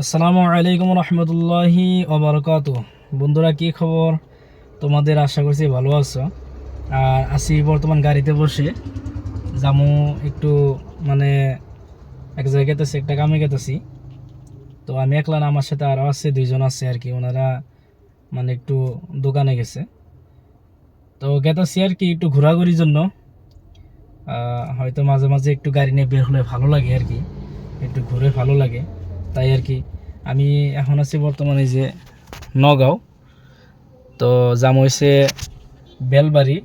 আসসালামু আলাইকুম রহমতুল্লাহি ওবরকাত বন্ধুরা, কি খবর? তোমাদের আশা করছি ভালো আছো। আর আছি বর্তমান গাড়িতে বসে। জামু একটু মানে এক জায়গায় গেতেছি, একটা কামে গেতেছি। তো আমি একলা আমার সাথে আরও আছে, দুইজন আছে আর কি। ওনারা মানে একটু দোকানে গেছে। তো গেতেছি আর কি, একটু ঘোরাঘুরির জন্য। হয়তো মাঝে মাঝে একটু গাড়ি নিয়ে বের হলে ভালো লাগে আর কি। একটু ঘুরে ভালো লাগে। তাই আর কি। আমি এখন আছি বর্তমানে যে নগাঁও। তো যাম হয়েছে বেলবাড়ি।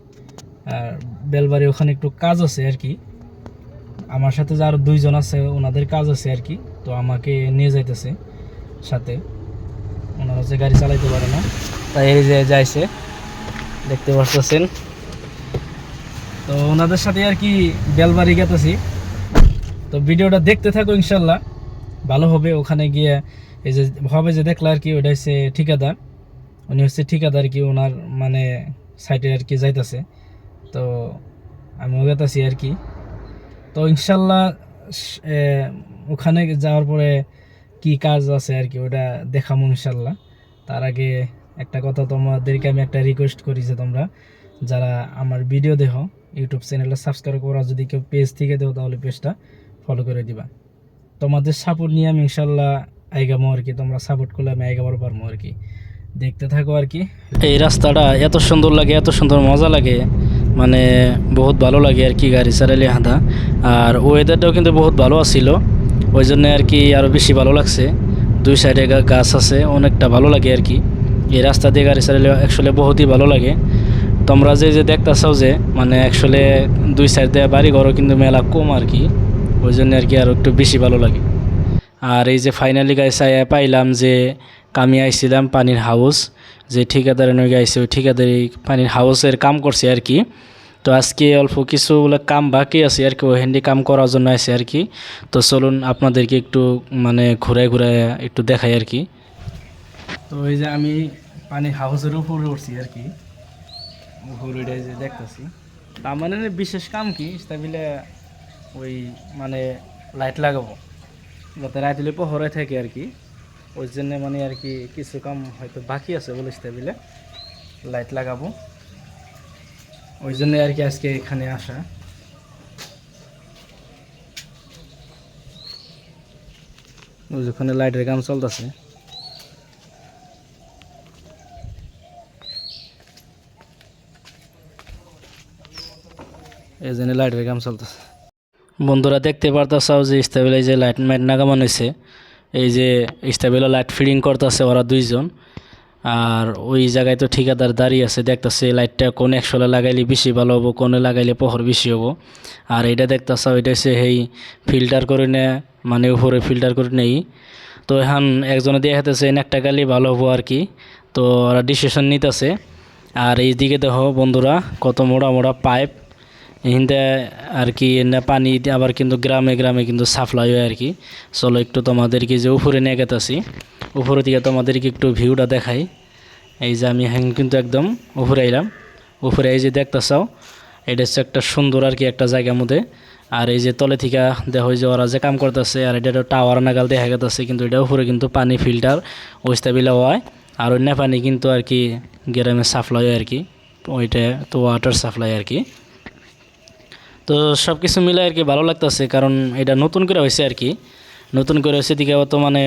আর বেলবাড়ি ওখানে একটু কাজ আছে আর কি। আমার সাথে যে আরও দুইজন আছে, ওনাদের কাজ আছে আর কি। তো আমাকে নিয়ে যাইতেছে সাথে। ওনারা যে গাড়ি চালাইতে পারে না। তাই এই যে যাইছে, দেখতে পাচ্ছেন তো ওনাদের সাথে আর কি বেলবাড়ি গেতেছি। তো ভিডিওটা দেখতে থাকো ইনশাল্লাহ। ভালো হবে, ওখানে গিয়ে এই যে হবে যে দেখলে আর কি ওটা হচ্ছে ঠিকাদার। উনি হচ্ছে ঠিকাদার কি, ওনার মানে সাইটে আর কি যাইতেছে। তো আমিও গেতেছি আর কি। তো ইনশাল্লাহ ওখানে যাওয়ার পরে কি কাজ আছে আর কি, ওটা দেখাবো ইনশাল্লাহ। তার আগে একটা কথা তোমাদেরকে আমি একটা রিকোয়েস্ট করি যে তোমরা, যারা আমার ভিডিও দেখো, ইউটিউব চ্যানেলটা সাবস্ক্রাইব করা যদি কেউ পেজ থেকে দেও তাহলে পেজটা ফলো করে দিবা। তোমাদের সাপোর্ট নিয়ে আমি ইনশাল্লাহ আইগামো আর কি, তোমরা সাপোর্ট করলে আমি আইগাবার পারব আর কি। দেখতে থাকো আর কি। এই রাস্তাটা এত সুন্দর লাগে, এত সুন্দর মজা লাগে মানে বহুত ভালো লাগে আর কি গাড়ি চালালে হাঁদা আর ওয়েদারটাও কিন্তু বহুত ভালো আছিল ওই জন্য আর কি আরও বেশি ভালো লাগছে। দুই সাইডে গাছ আছে, অনেকটা ভালো লাগে আর কি। এই রাস্তা দিয়ে গাড়ি চালালে অ্যাকচুয়ালি বহুতই ভালো লাগে। তোমরা যে যে দেখতেছাও যে মানে অ্যাকচুয়ালি দুই সাইড দিয়ে বাড়ি ঘরও কিন্তু মেলা কম আর কি। ওই জন্য আর কি আরও একটু বেশি ভালো লাগে। আর এই যে ফাইনালি গাইছে পাইলাম যে কামি আইছিলাম পানির হাউস যে ঠিকাদারে নয় গাইছে, ওই ঠিকাদারি পানির হাউসের কাম করছে আর কি। তো আজকে অল্প কিছু কাম বাকি আছে আর কি ওই হ্যান্ডি কাম করার জন্য আছে আর কি। তো চলুন আপনাদেরকে একটু মানে ঘুরে ঘুরে একটু দেখাই আর কি। তো এই যে আমি পানির হাউসের উপরে উঠছি আর কি। উপরে যে দেখতেছি। তার মানে বিশেষ কাম কি? স্টাবিলে ওই মানে লাইট লাগাবো। যাতে রাইতলে পহরে থাকে আর কি। ওই জন্য মানে আর কি কিছু কাম হয়তো বাকি আছে বলে স্টাবিলে। লাইট লাগাবো। ওই জন্য আর কি আজকে এখানে আসা। ওখানে লাইটের কাম চলতেছে। এই জন্য লাইটের কাম চলতেছে। বন্ধুরা দেখতে পারতাছাও যে স্টেবিলাইজ যে লাইট মাইট নাগামান হয়েছে এই যে স্টেবিলা লাইট ফিডিং করতেছে ওরা দুইজন। আর ওই জায়গায় তো ঠিকাদার দাঁড়িয়ে আছে, দেখতেছে লাইটটা কোন একশোলে লাগাইলে বেশি ভালো হব, কোনে লাগাইলে পহর বেশি হব। আর এইটা দেখতেছে ওইটা হচ্ছে সেই ফিল্টার করে নে মানে উপরে ফিল্টার করে নেই। তো এখন একজনে দিয়ে হাতেছে একটা গালি ভালো হব আর কি। তো ওরা ডিসিশন নিতেছে। আর এইদিকে দেখো বন্ধুরা, কত মোড়া মোড়া পাইপ হিন্দে আর কি এনে পানি আবার কিন্তু গ্রামে গ্রামে কিন্তু সাপ্লাই হয় আর কি চলো একটু তোমাদেরকে যে উপরে নিয়ে গেতেছি, উপরে দিকে তোমাদেরকে একটু ভিউটা দেখাই। এই যে আমি হ্যাং কিন্তু একদম উপরে আইলাম। উপরে এই যে দেখতেছাও, এটা হচ্ছে একটা সুন্দর আর কি একটা জায়গার মধ্যে। আর এই যে তলে থেকে দেখো যে ওরা যে কাম করতেছে, আর এটা টাওয়ার নাগাল দেখা গেতেছে, কিন্তু এটা উপরে কিন্তু পানি ফিল্টার ওইস্তাবিলা হয়। আর অন্য পানি কিন্তু আর কি গ্রামে সাপ্লাই হয় আর কি ওইটা তো ওয়াটার সাপ্লাই আর কি তো সব কিছু মিলে আর কি ভালো লাগতেছে, কারণ এটা নতুন করে হয়েছে আর কি। নতুন করে হয়েছে দিকে তো মানে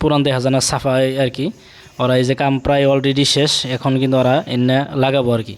পুরান দেখা যায় না, সাফাই আর কি। ওরা এই যে কাম প্রায় অলরেডি শেষ, এখন কিন্তু ওরা এনে লাগাবো আর কি।